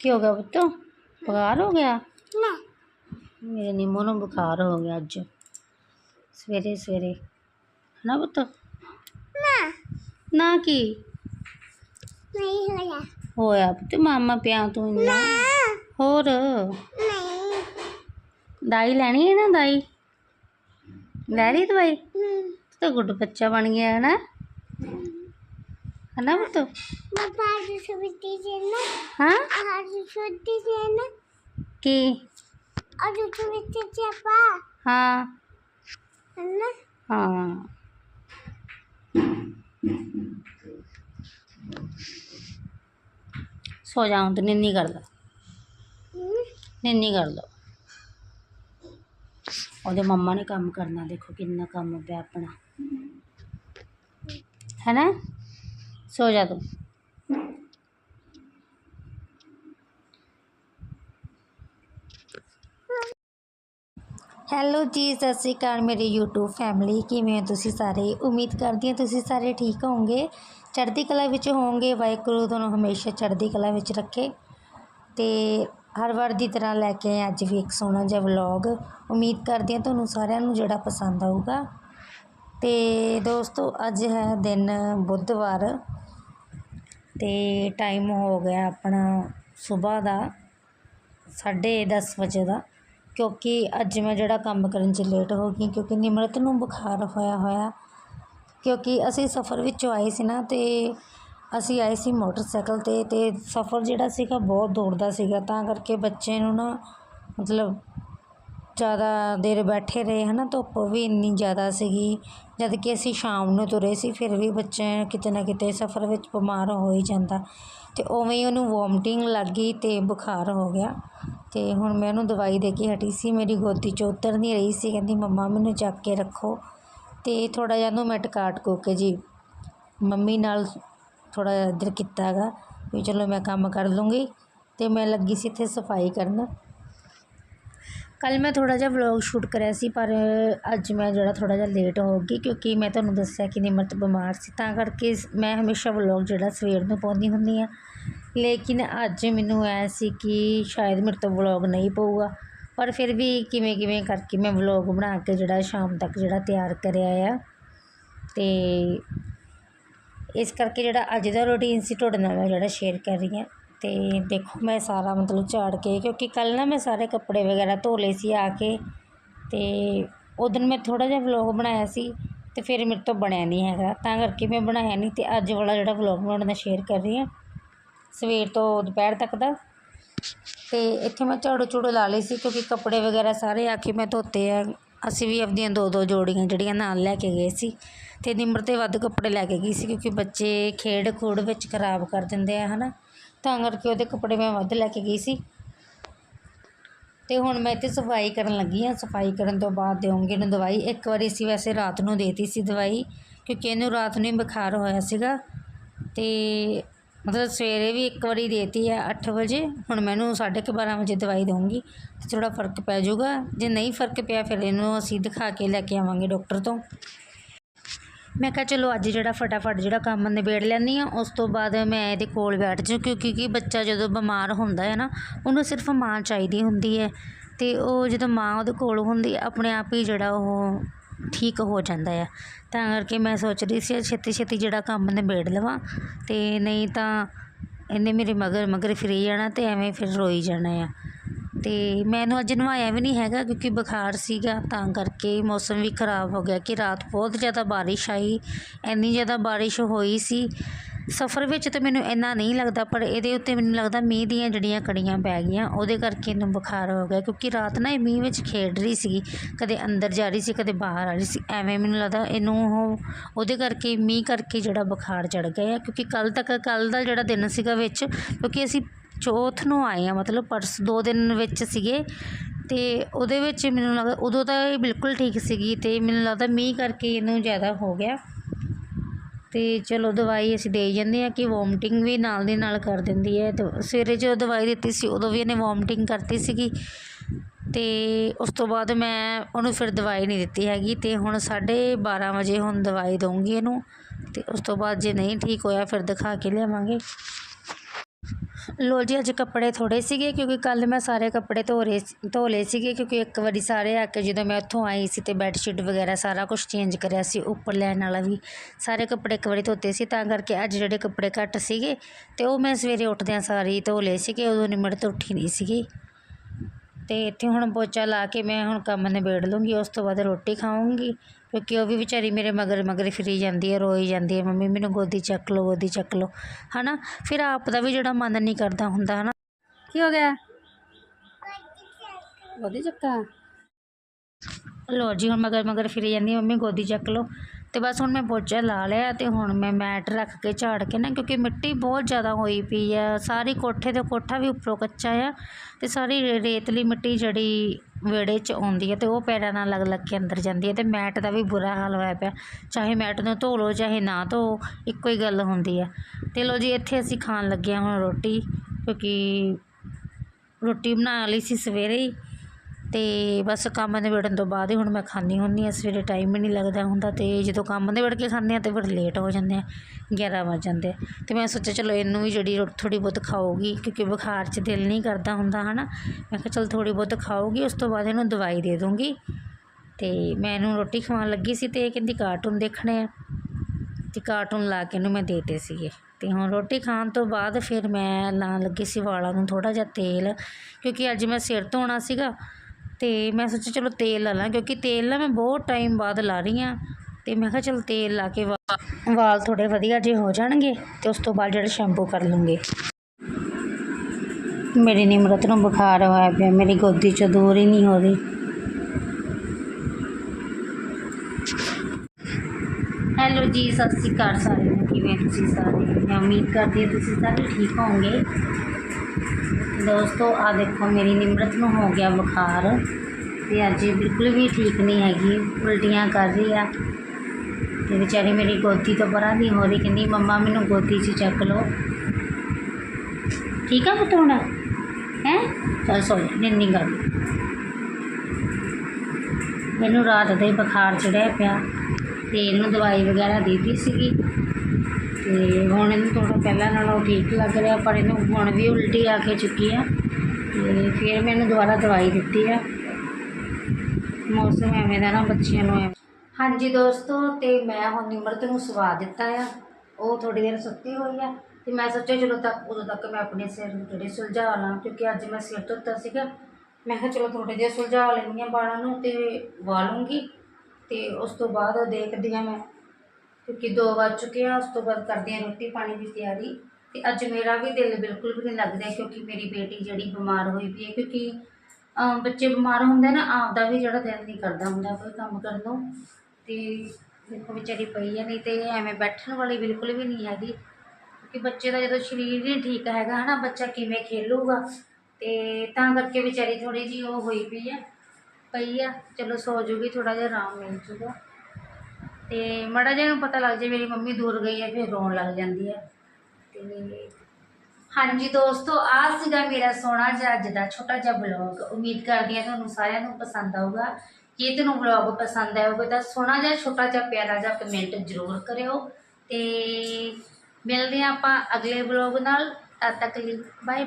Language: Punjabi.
ਕੀ ਹੋ ਗਿਆ ਪੁੱਤ? ਬੁਖਾਰ ਹੋ ਗਿਆ? ਨਾ। ਮੇਰੇ ਨਿੰਮੋ ਨੂੰ ਬੁਖਾਰ ਹੋ ਗਿਆ ਅੱਜ। ਸਵੇਰੇ ਸਵੇਰੇ। ਹਨਾ ਪੁੱਤ? ਨਾ। ਨਾ ਕੀ? ਨਹੀਂ ਹੋਇਆ। ਹੋਇਆ ਪੁੱਤ ਮਾਮਾ ਪਿਆ ਤੂੰ ਇੰਨਾ ਹੋਰ? ਨਹੀਂ। ਦਾਈ ਲੈਣੀ ਹੈ ਨਾ ਦਾਈ? ਲੈ ਲਈ ਦਵਾਈ? ਤੂੰ ਤਾਂ ਗੁੱਡ ਬੱਚਾ ਬਣ ਗਿਆ ਹੈ ਨਾ। ਹਨਾ ਪੁੱਤ? ਪਾਪਾ ਜੀ ਸੁਬਤੀ ਜੇ ਨਾ। ਹਾਂ? ਆਹ ਜੀ ਸੁਬਤੀ ਜੇ ਨਾ। ਕੀ? ਆ ਜੀ ਸੁਬਤੀ ਜੇ ਪਾ ਹਾਂ। ਨਾ ਹਾਂ। ਸੋ ਜਾਉਂ ਤੇ ਨਿੰਨੀ ਕਰ ਹਮ, ਨਿੰਨੀ ਕਰ ਦੋ ਉਹਦੇ ਮੰਮਾ ਨੇ ਕੰਮ ਕਰਨਾ ਦੇਖੋ ਕਿੰਨਾ ਕੰਮ ਪਿਆ ਆਪਣਾ। ਹੈ ਨਾ ਸੋ ਜਾ ਹੈਲੋ ਜੀ, ਸਤਿ ਸ਼੍ਰੀ ਅਕਾਲ ਮੇਰੀ YouTube ਫੈਮਿਲੀ ਕਿਵੇਂ ਹੋ ਤੁਸੀਂ ਸਾਰੇ? ਉਮੀਦ ਕਰਦੀ ਹਾਂ ਤੁਸੀਂ ਸਾਰੇ ਠੀਕ ਹੋਵੋਗੇ। ਚੜ੍ਹਦੀ ਕਲਾ ਵਿੱਚ ਹੋਵੋਗੇ। ਵਾਹਿਗੁਰੂ ਤੁਹਾਨੂੰ ਹਮੇਸ਼ਾ ਚੜ੍ਹਦੀ ਕਲਾ ਵਿੱਚ ਰੱਖੇ। ਤੇ ਹਰ ਵਾਰ ਦੀ ਤਰ੍ਹਾਂ ਲੈ ਕੇ ਆਏ ਅੱਜ ਵੀ ਇੱਕ ਸੋਹਣਾ ਜਿਹਾ ਵਲੌਗ ਉਮੀਦ ਕਰਦੀ ਹਾਂ ਤੁਹਾਨੂੰ ਸਾਰਿਆਂ ਨੂੰ ਜਿਹੜਾ ਪਸੰਦ ਆਊਗਾ। ਤੇ ਦੋਸਤੋ, ਅੱਜ ਹੈ ਦਿਨ ਬੁੱਧਵਾਰ। ਅਤੇ ਟਾਈਮ ਹੋ ਗਿਆ ਆਪਣਾ ਸਵੇਰ ਦਾ, ਸਾਢੇ ਦਸ ਵਜੇ ਦਾ, ਕਿਉਂਕਿ ਅੱਜ ਮੈਂ ਜਿਹੜਾ ਕੰਮ ਕਰਨ 'ਚ ਲੇਟ ਹੋ ਗਈ, ਕਿਉਂਕਿ ਨਿਮਰਤ ਨੂੰ ਬੁਖਾਰ ਹੋਇਆ ਹੋਇਆ, ਕਿਉਂਕਿ ਅਸੀਂ ਸਫ਼ਰ ਵਿੱਚੋਂ ਆਏ ਸੀ ਨਾ ਅਤੇ ਅਸੀਂ ਆਏ ਸੀ ਮੋਟਰਸਾਈਕਲ ਤੇ ਅਤੇ ਸਫ਼ਰ ਜਿਹੜਾ ਸੀਗਾ ਬਹੁਤ ਦੂਰ ਦਾ ਸੀਗਾ, ਤਾਂ ਕਰਕੇ ਬੱਚੇ ਨੂੰ ਨਾ ਮਤਲਬ ਜ਼ਿਆਦਾ ਦੇਰ ਬੈਠੇ ਰਹੇ ਹੈ ਨਾ ਧੁੱਪ ਵੀ ਇੰਨੀ ਜ਼ਿਆਦਾ ਸੀਗੀ, ਜਦ ਕਿ ਅਸੀਂ ਸ਼ਾਮ ਨੂੰ ਤੁਰੇ ਸੀ, ਫਿਰ ਵੀ ਬੱਚੇ ਕਿਤੇ ਨਾ ਕਿਤੇ ਸਫ਼ਰ ਵਿੱਚ ਬਿਮਾਰ ਹੋ ਹੀ ਜਾਂਦਾ। ਅਤੇ ਉਵੇਂ ਹੀ ਉਹਨੂੰ ਵੋਮਟਿੰਗ ਲੱਗ ਗਈ ਅਤੇ ਬੁਖਾਰ ਹੋ ਗਿਆ। ਅਤੇ ਹੁਣ ਮੈਂ ਉਹਨੂੰ ਦਵਾਈ ਦੇ ਕੇ ਹਟੀ ਸੀ, ਮੇਰੀ ਗੋਦੀ 'ਚੋਂ ਉਤਰ ਨਹੀਂ ਰਹੀ ਸੀ, ਕਹਿੰਦੀ, ਮੰਮਾ, ਮੈਨੂੰ ਚੱਕ ਕੇ ਰੱਖੋ। ਅਤੇ ਥੋੜ੍ਹਾ ਜਿਹਾ ਉਹਨੂੰ ਮੈਂ ਟਕਾ ਟਕੋ ਕੇ ਜੀ, ਮੰਮੀ ਨਾਲ ਥੋੜ੍ਹਾ ਜਿਹਾ ਇੱਧਰ ਕੀਤਾ ਹੈਗਾ ਵੀ ਚਲੋ ਮੈਂ ਕੰਮ ਕਰ ਲੂੰਗੀ। ਅਤੇ ਮੈਂ ਲੱਗੀ ਸੀ ਇੱਥੇ ਸਫ਼ਾਈ ਕਰਨ। ਕੱਲ੍ਹ ਮੈਂ ਥੋੜ੍ਹਾ ਜਿਹਾ ਵਲੋਗ ਸ਼ੂਟ ਕਰਿਆ ਸੀ, ਪਰ ਅੱਜ ਮੈਂ ਜਿਹੜਾ ਥੋੜ੍ਹਾ ਜਿਹਾ ਲੇਟ ਹੋ ਗਈ, ਕਿਉਂਕਿ ਮੈਂ ਤੁਹਾਨੂੰ ਦੱਸਿਆ ਕਿ ਨਿਮਰਤ ਬਿਮਾਰ ਸੀ, ਤਾਂ ਕਰਕੇ ਮੈਂ ਹਮੇਸ਼ਾ ਵਲੋਗ ਜਿਹੜਾ ਸਵੇਰ ਨੂੰ ਪਾਉਂਦੀ ਹੁੰਦੀ ਹਾਂ। ਲੇਕਿਨ ਅੱਜ ਮੈਨੂੰ ਐ ਸੀ ਕਿ ਸ਼ਾਇਦ ਮੇਰੇ ਤੋਂ ਵਲੋਗ ਨਹੀਂ ਪਊਗਾ, ਪਰ ਫਿਰ ਵੀ ਕਿਵੇਂ ਕਿਵੇਂ ਕਰਕੇ ਮੈਂ ਵਲੋਗ ਬਣਾ ਕੇ ਜਿਹੜਾ ਸ਼ਾਮ ਤੱਕ ਜਿਹੜਾ ਤਿਆਰ ਕਰਿਆ ਆ। ਤੇ ਇਸ ਕਰਕੇ ਜਿਹੜਾ ਅੱਜ ਦਾ ਰੂਟੀਨ ਸੀ, ਤੁਹਾਡੇ ਨਾਲ ਮੈਂ ਜਿਹੜਾ ਸ਼ੇਅਰ ਕਰ ਰਹੀ ਹਾਂ। ਅਤੇ ਦੇਖੋ ਮੈਂ ਸਾਰਾ ਮਤਲਬ ਝਾੜ ਕੇ, ਕਿਉਂਕਿ ਕੱਲ੍ਹ ਨਾ ਮੈਂ ਸਾਰੇ ਕੱਪੜੇ ਵਗੈਰਾ ਧੋ ਲਏ ਸੀ ਆ ਕੇ ਤੇ ਉਦੋਂ ਮੈਂ ਥੋੜ੍ਹਾ ਜਿਹਾ ਵਲੋਗ ਬਣਾਇਆ ਸੀ ਅਤੇ ਫਿਰ ਮੇਰੇ ਤੋਂ ਬਣਿਆ ਨਹੀਂ ਹੈਗਾ। ਤਾਂ ਕਰਕੇ ਮੈਂ ਬਣਾਇਆ ਨਹੀਂ ਅਤੇ ਅੱਜ ਵਾਲਾ ਜਿਹੜਾ ਵਲੋਗ ਮੈਂ ਤੁਹਾਡੇ ਨਾਲ ਸ਼ੇਅਰ ਕਰ ਰਹੀ ਹਾਂ, ਸਵੇਰ ਤੋਂ ਦੁਪਹਿਰ ਤੱਕ ਦਾ। ਅਤੇ ਇੱਥੇ ਮੈਂ ਝਾੜੂ ਝੂੜੂ ਲਾ ਲਈ ਸੀ ਕਿਉਂਕਿ ਕੱਪੜੇ ਵਗੈਰਾ ਸਾਰੇ ਆ ਕੇ ਮੈਂ ਧੋਤੇ ਆ। ਅਸੀਂ ਵੀ ਆਪਦੀਆਂ ਦੋ ਦੋ ਜੋੜੀਆਂ ਜਿਹੜੀਆਂ ਨਾਲ ਲੈ ਕੇ ਗਏ ਸੀ ਅਤੇ ਨਿੰਮਰ ਤੇ ਵੱਧ ਕੱਪੜੇ ਲੈ ਕੇ ਗਈ ਸੀ ਕਿਉਂਕਿ ਬੱਚੇ ਖੇਡ ਖੂਡ ਵਿੱਚ ਖਰਾਬ ਕਰ ਦਿੰਦੇ ਆ ਹੈ ਨਾ ਤਾਂ ਕਰਕੇ ਉਹਦੇ ਕੱਪੜੇ ਮੈਂ ਵੱਧ ਲੈ ਕੇ ਗਈ ਸੀ। ਅਤੇ ਹੁਣ ਮੈਂ ਇੱਥੇ ਸਫ਼ਾਈ ਕਰਨ ਲੱਗੀ ਹਾਂ। ਸਫ਼ਾਈ ਕਰਨ ਤੋਂ ਬਾਅਦ ਦੇਵਾਂਗੇ ਇਹਨੂੰ ਦਵਾਈ। ਇੱਕ ਵਾਰੀ ਅਸੀਂ ਵੈਸੇ ਰਾਤ ਨੂੰ ਦੇਤੀ ਸੀ ਦਵਾਈ, ਕਿਉਂਕਿ ਇਹਨੂੰ ਰਾਤ ਨੂੰ ਹੀ ਬੁਖਾਰ ਹੋਇਆ ਸੀਗਾ। ਅਤੇ ਮਤਲਬ ਸਵੇਰੇ ਵੀ ਇੱਕ ਵਾਰੀ ਦੇਤੀ ਹੈ 8 ਵਜੇ। ਹੁਣ ਮੈਨੂੰ 12:30 ਵਜੇ ਦਵਾਈ ਦਊਂਗੀ। ਤੇ ਥੋੜ੍ਹਾ ਫ਼ਰਕ ਪੈ ਜਾਊਗਾ। ਜੇ ਨਹੀਂ ਫ਼ਰਕ ਪਿਆ ਫਿਰ ਇਹਨੂੰ ਅਸੀਂ ਦਿਖਾ ਕੇ ਲੈ ਕੇ ਆਵਾਂਗੇ ਡਾਕਟਰ ਤੋਂ। ਮੈਂ ਕਿਹਾ ਚਲੋ ਅੱਜ ਜਿਹੜਾ ਫਟਾਫਟ ਜਿਹੜਾ ਕੰਮ ਨਿਬੇੜ ਲੈਂਦੀ ਹਾਂ, ਉਸ ਤੋਂ ਬਾਅਦ ਮੈਂ ਇਹਦੇ ਕੋਲ ਬੈਠ ਜਾ ਕਿਉਂਕਿ ਕਿ ਬੱਚਾ ਜਦੋਂ ਬਿਮਾਰ ਹੁੰਦਾ ਹੈ ਨਾ, ਉਹਨੂੰ ਸਿਰਫ ਮਾਂ ਚਾਹੀਦੀ ਹੁੰਦੀ ਹੈ ਅਤੇ ਉਹ ਜਦੋਂ ਮਾਂ ਉਹਦੇ ਕੋਲ ਹੁੰਦੀ ਆਪਣੇ ਆਪ ਹੀ ਜਿਹੜਾ ਉਹ ਠੀਕ ਹੋ ਜਾਂਦਾ ਆ ਤਾਂ ਕਰਕੇ ਮੈਂ ਸੋਚ ਰਹੀ ਸੀ, ਛੇਤੀ ਛੇਤੀ ਜਿਹੜਾ ਕੰਮ ਨਿਬੇੜ ਲਵਾਂ ਅਤੇ ਨਹੀਂ ਤਾਂ ਇਹਨੇ ਮੇਰੇ ਮਗਰ ਮਗਰ ਫਿਰੀ ਜਾਣਾ ਅਤੇ ਐਵੇਂ ਫਿਰ ਰੋਈ ਜਾਣਾ ਆ। ਅਤੇ ਮੈਂ ਇਹਨੂੰ ਅੱਜ ਨਵਾਇਆ ਵੀ ਨਹੀਂ ਹੈਗਾ ਕਿਉਂਕਿ ਬੁਖਾਰ ਸੀਗਾ, ਤਾਂ ਕਰਕੇ ਮੌਸਮ ਵੀ ਖਰਾਬ ਹੋ ਗਿਆ ਕਿ ਰਾਤ ਬਹੁਤ ਜ਼ਿਆਦਾ ਬਾਰਿਸ਼ ਆਈ, ਇੰਨੀ ਜ਼ਿਆਦਾ ਬਾਰਿਸ਼ ਹੋਈ ਸੀ। ਸਫ਼ਰ ਵਿੱਚ ਤਾਂ ਮੈਨੂੰ ਇੰਨਾ ਨਹੀਂ ਲੱਗਦਾ, ਪਰ ਇਹਦੇ ਉੱਤੇ ਮੈਨੂੰ ਲੱਗਦਾ ਮੀਂਹ ਦੀਆਂ ਜਿਹੜੀਆਂ ਕੜੀਆਂ ਪੈ ਗਈਆਂ, ਉਹਦੇ ਕਰਕੇ ਇਹਨੂੰ ਬੁਖਾਰ ਹੋ ਗਿਆ ਕਿਉਂਕਿ ਰਾਤ ਨਾ ਇਹ ਮੀਂਹ ਵਿੱਚ ਖੇਡ ਰਹੀ ਸੀਗੀ, ਕਦੇ ਅੰਦਰ ਜਾ ਰਹੀ ਸੀ, ਕਦੇ ਬਾਹਰ ਆ ਰਹੀ ਸੀ, ਐਵੇਂ ਮੈਨੂੰ ਲੱਗਦਾ ਇਹਨੂੰ ਉਹ, ਉਹਦੇ ਕਰਕੇ ਮੀਂਹ ਕਰਕੇ ਜਿਹੜਾ ਬੁਖਾਰ ਚੜ੍ਹ ਗਿਆ ਕਿਉਂਕਿ ਕੱਲ੍ਹ ਤੱਕ, ਕੱਲ੍ਹ ਦਾ ਜਿਹੜਾ ਦਿਨ ਸੀਗਾ ਵਿੱਚ, ਕਿਉਂਕਿ ਅਸੀਂ ਚੌਥ ਨੂੰ ਆਏ ਹਾਂ ਮਤਲਬ ਪਰਸ ਦੋ ਦਿਨ ਵਿੱਚ ਸੀਗੇ ਅਤੇ ਉਹਦੇ ਵਿੱਚ ਮੈਨੂੰ ਲੱਗਦਾ ਉਦੋਂ ਤਾਂ ਇਹ ਬਿਲਕੁਲ ਠੀਕ ਸੀਗੀ ਅਤੇ ਮੈਨੂੰ ਲੱਗਦਾ ਮੀਂਹ ਕਰਕੇ ਇਹਨੂੰ ਜ਼ਿਆਦਾ ਹੋ ਗਿਆ। ਅਤੇ ਚਲੋ ਦਵਾਈ ਅਸੀਂ ਦੇ ਜਾਂਦੇ ਹਾਂ ਕਿ ਵੋਮਟਿੰਗ ਵੀ ਨਾਲ ਦੀ ਨਾਲ ਕਰ ਦਿੰਦੀ ਹੈ। ਅਤੇ ਸਵੇਰੇ ਜਦੋਂ ਦਵਾਈ ਦਿੱਤੀ ਸੀ, ਉਦੋਂ ਵੀ ਇਹਨੇ ਵੋਮਟਿੰਗ ਕਰਤੀ ਸੀਗੀ। ਅਤੇ ਉਸ ਤੋਂ ਬਾਅਦ ਮੈਂ ਉਹਨੂੰ ਫਿਰ ਦਵਾਈ ਨਹੀਂ ਦਿੱਤੀ ਹੈਗੀ ਅਤੇ ਹੁਣ 12:30 ਵਜੇ ਹੁਣ ਦਵਾਈ ਦਊਂਗੀ ਇਹਨੂੰ। ਅਤੇ ਉਸ ਤੋਂ ਬਾਅਦ ਜੇ ਨਹੀਂ ਠੀਕ ਹੋਇਆ ਫਿਰ ਦਿਖਾ ਕੇ ਲਿਆਵਾਂਗੇ। ਲੋ ਜੀ, ਅੱਜ ਕੱਪੜੇ ਥੋੜੇ ਸੀਗੇ ਕਿਉਂਕਿ ਕੱਲ ਮੈਂ ਸਾਰੇ ਕੱਪੜੇ ਧੋ ਰਹੇ ਧੋ ਲਏ ਸੀਗੇ ਕਿਉਂਕਿ ਇੱਕ ਵਾਰੀ ਸਾਰੇ ਆ ਕੇ ਜਦੋਂ ਮੈਂ ਉੱਥੋਂ ਆਈ ਸੀ ਤੇ ਬੈੱਡ ਸ਼ੀਟ ਵਗੈਰਾ ਸਾਰਾ ਕੁਝ ਚੇਂਜ ਕਰਿਆ ਸੀ, ਉੱਪਰ ਲੈਣ ਵਾਲਾ ਵੀ। ਸਾਰੇ ਕੱਪੜੇ ਇੱਕ ਵਾਰੀ ਧੋਤੇ ਸੀ, ਤਾਂ ਕਰਕੇ ਅੱਜ ਜਿਹੜੇ ਕੱਪੜੇ ਘੱਟ ਸੀਗੇ ਤੇ ਉਹ ਮੈਂ ਸਵੇਰੇ ਉੱਠਦਿਆਂ ਸਾਰੇ ਹੀ ਧੋ ਲਏ ਸੀਗੇ, ਉਦੋਂ ਨਿਮੜ ਤੋਂ ਉੱਠੀ ਨਹੀਂ ਸੀਗੀ। ਤੇ ਇੱਥੇ ਹੁਣ ਪੋਚਾ ਲਾ ਕੇ ਮੈਂ ਹੁਣ ਕੰਮ ਨਿਬੇੜ ਲੂੰਗੀ, ਉਸ ਤੋਂ ਬਾਅਦ ਰੋਟੀ ਖਾਵਾਂਗੀ ਕਿਉਂਕਿ ਉਹ ਵੀ ਵਿਚਾਰੀ ਮੇਰੇ ਮਗਰ ਮਗਰ ਫਿਰੀ ਜਾਂਦੀ ਹੈ, ਰੋਈ ਜਾਂਦੀ ਹੈ, ਮੰਮੀ, ਮੈਨੂੰ ਗੋਦੀ ਚੱਕ ਲਓ, ਗੋਦੀ ਚੱਕ ਲਓ। ਹਨਾ? ਫਿਰ ਆਪ ਦਾ ਵੀ ਜਿਹੜਾ ਮਨ ਨਹੀਂ ਕਰਦਾ ਹੁੰਦਾ, ਹਨਾ? ਕੀ ਹੋ ਗਿਆ? ਗੋਦੀ ਚੱਕਾ ਲੋ। ਜੀ, ਹੁਣ ਮਗਰ ਮਗਰ ਫਿਰੀ ਜਾਂਦੀ ਮੰਮੀ, ਗੋਦੀ ਚੱਕ ਲਓ। ਅਤੇ ਬਸ ਹੁਣ ਮੈਂ ਪੋਚਾ ਲਾ ਲਿਆ ਅਤੇ ਹੁਣ ਮੈਂ ਮੈਟ ਰੱਖ ਕੇ ਝਾੜ ਕੇ ਨਾ, ਕਿਉਂਕਿ ਮਿੱਟੀ ਬਹੁਤ ਜ਼ਿਆਦਾ ਹੋਈ ਪਈ ਆ। ਸਾਰੀ ਕੋਠੇ ਤੇ ਕੋਠਾ ਵੀ ਉੱਪਰੋਂ ਕੱਚਾ ਆ ਅਤੇ ਸਾਰੀ ਰੇ- ਰੇਤਲੀ ਮਿੱਟੀ ਜਿਹੜੀ ਵਿਹੜੇ 'ਚ ਆਉਂਦੀ ਹੈ ਅਤੇ ਉਹ ਪੈਰਾਂ ਨਾਲ ਲੱਗ ਲੱਗ ਕੇ ਅੰਦਰ ਜਾਂਦੀ ਹੈ ਅਤੇ ਮੈਟ ਦਾ ਵੀ ਬੁਰਾ ਹਾਲ ਹੋਇਆ ਪਿਆ। ਚਾਹੇ ਮੈਟ ਨੂੰ ਧੋ ਲਓ, ਚਾਹੇ ਨਾ ਧੋ, ਇੱਕੋ ਹੀ ਗੱਲ ਹੁੰਦੀ ਹੈ ਤੇ ਲਓ ਜੀ, ਇੱਥੇ ਅਸੀਂ ਖਾਣ ਲੱਗੇ ਹਾਂ ਹੁਣ ਰੋਟੀ, ਕਿਉਂਕਿ ਰੋਟੀ ਬਣਾ ਲਈ ਸੀ ਸਵੇਰੇ ਹੀ। ਅਤੇ ਬਸ ਕੰਮ ਨਿਬੜਨ ਤੋਂ ਬਾਅਦ ਹੀ ਹੁਣ ਮੈਂ ਖਾਂਦੀ ਹੁੰਦੀ ਹਾਂ, ਸਵੇਰੇ ਟਾਈਮ ਹੀ ਨਹੀਂ ਲੱਗਦਾ ਹੁੰਦਾ ਅਤੇ ਜਦੋਂ ਕੰਮ ਨਿਬੜ ਕੇ ਖਾਂਦੇ ਹਾਂ ਤਾਂ ਫਿਰ ਲੇਟ ਹੋ ਜਾਂਦੇ ਆ 11 ਵੱਜ ਜਾਂਦੇ ਅਤੇ ਮੈਂ ਸੋਚਿਆ ਚਲੋ ਇਹਨੂੰ ਵੀ ਜਿਹੜੀ ਥੋੜ੍ਹੀ ਬਹੁਤ ਖਾਊਗੀ ਕਿਉਂਕਿ ਬੁਖਾਰ 'ਚ ਦਿਲ ਨਹੀਂ ਕਰਦਾ ਹੁੰਦਾ ਹੈ ਨਾ ਮੈਂ ਕਿਹਾ ਚਲ ਥੋੜ੍ਹੀ ਬਹੁਤ ਖਾਊਗੀ, ਉਸ ਤੋਂ ਬਾਅਦ ਇਹਨੂੰ ਦਵਾਈ ਦੇ ਦੂੰਗੀ। ਅਤੇ ਮੈਂ ਇਹਨੂੰ ਰੋਟੀ ਖਵਾਉਣ ਲੱਗੀ ਸੀ ਅਤੇ ਇਹ ਕਹਿੰਦੀ ਕਾਰਟੂਨ ਦੇਖਣੇ ਆ। ਅਤੇ ਕਾਰਟੂਨ ਲਾ ਕੇ ਇਹਨੂੰ ਮੈਂ ਦੇਤੇ ਸੀਗੇ। ਅਤੇ ਹੁਣ ਰੋਟੀ ਖਾਣ ਤੋਂ ਬਾਅਦ ਫਿਰ ਮੈਂ ਲਾਉਣ ਲੱਗੀ ਸੀ ਵਾਲਾਂ ਨੂੰ ਥੋੜ੍ਹਾ ਜਿਹਾ ਤੇਲ, ਕਿਉਂਕਿ ਅੱਜ ਮੈਂ ਸਿਰ ਧੋਣਾ ਸੀਗਾ। ਅਤੇ ਮੈਂ ਸੋਚਿਆ ਚਲੋ ਤੇਲ ਲਾ ਲਾਂ, ਕਿਉਂਕਿ ਤੇਲ ਨਾ ਮੈਂ ਬਹੁਤ ਟਾਈਮ ਬਾਅਦ ਲਾ ਰਹੀ ਹਾਂ। ਅਤੇ ਮੈਂ ਕਿਹਾ ਚਲ ਤੇਲ ਲਾ ਕੇ ਵਾਲ ਥੋੜ੍ਹੇ ਵਧੀਆ ਜਿਹੇ ਹੋ ਜਾਣਗੇ ਅਤੇ ਉਸ ਤੋਂ ਬਾਅਦ ਜਿਹੜਾ ਸ਼ੈਂਪੂ ਕਰ ਲੂੰਗੇ। ਮੇਰੀ ਨਿਮਰਤ ਨੂੰ ਬੁਖਾਰ ਹੋਇਆ ਪਿਆ, ਮੇਰੀ ਗੋਦੀ ਚ ਦੂਰ ਹੀ ਨਹੀਂ ਹੋ ਰਹੀ। ਹੈਲੋ ਜੀ, ਸਤਿ ਸ਼੍ਰੀ ਅਕਾਲ ਸਾਰਿਆਂ ਨੂੰ। ਕਿਵੇਂ ਤੁਸੀਂ ਸਾਰੇ? ਮੈਂ ਉਮੀਦ ਕਰਦੀ ਹਾਂ ਤੁਸੀਂ ਸਾਰੇ ਠੀਕ ਹੋਵੋਗੇ। ਦੋਸਤੋ ਆ ਦੇਖੋ, ਮੇਰੀ ਨਿਮਰਤ ਨੂੰ ਹੋ ਗਿਆ ਬੁਖਾਰ ਤੇ ਅੱਜ ਬਿਲਕੁਲ ਵੀ ਠੀਕ ਨਹੀਂ ਹੈਗੀ, ਉਲਟੀਆਂ ਕਰ ਰਹੀ ਆ ਤੇ ਵਿਚਾਰੀ ਮੇਰੀ ਗੋਦੀ ਤੋਂ ਪਰਾਂ ਨਹੀਂ ਹੋ ਰਹੀ, ਕਹਿੰਦੀ, ਮੰਮਾ, ਮੈਨੂੰ ਗੋਦੀ 'ਚ ਚੱਕ ਲਓ। ਠੀਕ ਆ ਪੁੱਤ ਹੁਣ? ਹੈ? ਚਲ ਸੋ ਨਿੰਨੀ ਗੱਲ ਮੈਨੂੰ ਰਾਤ ਦੇ ਬੁਖਾਰ ਚੜਿਆ ਪਿਆ ਤੇ ਇਹਨੂੰ ਦਵਾਈ ਵਗੈਰਾ ਦੇ ਦਿੱਤੀ ਸੀਗੀ। ਤੇ ਹੁਣ ਇਹਨੂੰ ਥੋੜਾ ਪਹਿਲਾਂ ਨਾਲੋਂ ਠੀਕ ਲੱਗ ਰਿਹਾ, ਪਰ ਇਹਨੂੰ ਹੁਣ ਵੀ ਉਲਟੀ ਆ ਕੇ ਚੁੱਕੀ ਆ। ਤੇ ਫਿਰ ਮੈਨੂੰ ਦੁਬਾਰਾ ਦਵਾਈ ਦਿੱਤੀ ਆ। ਮੌਸਮ ਐਵੇਂ ਦਾ ਨਾ, ਬੱਚਿਆਂ ਨੂੰ ਐਵੇਂ। ਹਾਂਜੀ ਦੋਸਤੋ, ਤੇ ਮੈਂ ਹੁਣ ਨਿਮਰਤ ਨੂੰ ਸਵਾ ਦਿੱਤਾ ਆ। ਉਹ ਥੋੜੀ ਦੇਰ ਸੁੱਤੀ ਹੋਈ ਆ। ਤੇ ਮੈਂ ਸੋਚਿਆ ਜਦੋਂ ਤੱਕ, ਉਦੋਂ ਤੱਕ ਮੈਂ ਆਪਣੇ ਸਿਰ ਨੂੰ ਜਿਹੜੇ ਸੁਲਝਾ ਲਾਂ, ਕਿਉਂਕਿ ਅੱਜ ਮੈਂ ਸਿਰ ਧੋਤਾ ਸੀਗਾ। ਮੈਂ ਕਿਹਾ ਚਲੋ ਥੋੜੇ ਜਿਹੇ ਸੁਲਝਾ ਲੈਂਦੀ ਹਾਂ ਵਾਲਾਂ ਨੂੰ ਤੇ ਵਾਲੂੰਗੀ। ਤੇ ਉਸ ਤੋਂ ਬਾਅਦ ਦੇਖਦੀ ਹਾਂ ਮੈਂ ਕਿਉਂਕਿ ਦੋ ਵੱਜ ਚੁੱਕੇ ਆ, ਉਸ ਤੋਂ ਬਾਅਦ ਕਰਦੇ ਆ ਰੋਟੀ ਪਾਣੀ ਦੀ ਤਿਆਰੀ। ਤੇ ਅੱਜ ਮੇਰਾ ਵੀ ਦਿਲ ਬਿਲਕੁਲ ਵੀ ਨਹੀਂ ਲੱਗਦਾ ਕਿਉਂਕਿ ਮੇਰੀ ਬੇਟੀ ਜਿਹੜੀ ਬਿਮਾਰ ਹੋਈ ਪਈ ਹੈ, ਕਿਉਂਕਿ ਬੱਚੇ ਬਿਮਾਰ ਹੁੰਦੇ ਨਾ, ਆਪਦਾ ਵੀ ਜਿਹੜਾ ਦਿਲ ਨਹੀਂ ਕਰਦਾ ਹੁੰਦਾ ਕੋਈ ਕੰਮ ਕਰਨ ਨੂੰ। ਤੇ ਦੇਖੋ ਵਿਚਾਰੀ ਪਈ ਹੈ, ਨਹੀਂ ਤੇ ਐਵੇਂ ਬੈਠਣ ਵਾਲੀ ਬਿਲਕੁਲ ਵੀ ਨਹੀਂ ਹੈਗੀ। ਕਿ ਬੱਚੇ ਦਾ ਜਦੋਂ ਸਰੀਰ ਨਹੀਂ ਠੀਕ ਹੈਗਾ, ਹਨਾ, ਬੱਚਾ ਕਿਵੇਂ ਖੇਲੂਗਾ? ਤੇ ਤਾਂ ਕਰਕੇ ਵਿਚਾਰੀ ਥੋੜੀ ਜਿਹੀ ਉਹ ਹੋਈ ਪਈ ਹੈ, ਪਈ ਆ। ਚਲੋ ਸੌ ਜੂਗੀ ਥੋੜਾ ਜਿਹਾ ਆਰਾਮ ਮਿਲ ਜੂਗਾ। ਤੇ ਮੜਾ ਜਿਹਾ ਨੂੰ ਪਤਾ ਲੱਗ ਜੇ ਮੇਰੀ ਮੰਮੀ ਦੂਰ ਗਈ ਹੈ, ਫਿਰ ਰੋਣ ਲੱਗ ਜਾਂਦੀ ਹੈ। ਤੇ ਹਾਂਜੀ ਦੋਸਤੋ, ਆਹ ਸੀਗਾ ਮੇਰਾ ਸੋਹਣਾ ਜਿਹਾ ਅੱਜ ਦਾ ਛੋਟਾ ਜਿਹਾ ਬਲੌਗ ਉਮੀਦ ਕਰਦੀ ਹਾਂ ਤੁਹਾਨੂੰ ਸਾਰਿਆਂ ਨੂੰ ਪਸੰਦ ਆਊਗਾ। ਜੇ ਤੁਹਾਨੂੰ ਬਲੌਗ ਪਸੰਦ ਆਊਗਾ ਤਾਂ ਸੋਹਣਾ ਜਿਹਾ, ਛੋਟਾ ਜਿਹਾ, ਪਿਆਰਾ ਜਿਹਾ ਕਮੈਂਟ ਜ਼ਰੂਰ ਕਰਿਓ। ਤੇ ਮਿਲਦੇ ਹਾਂ ਆਪਾਂ ਅਗਲੇ ਬਲੌਗ ਨਾਲ। ਤਦ ਤੱਕ ਲਈ ਬਾਏ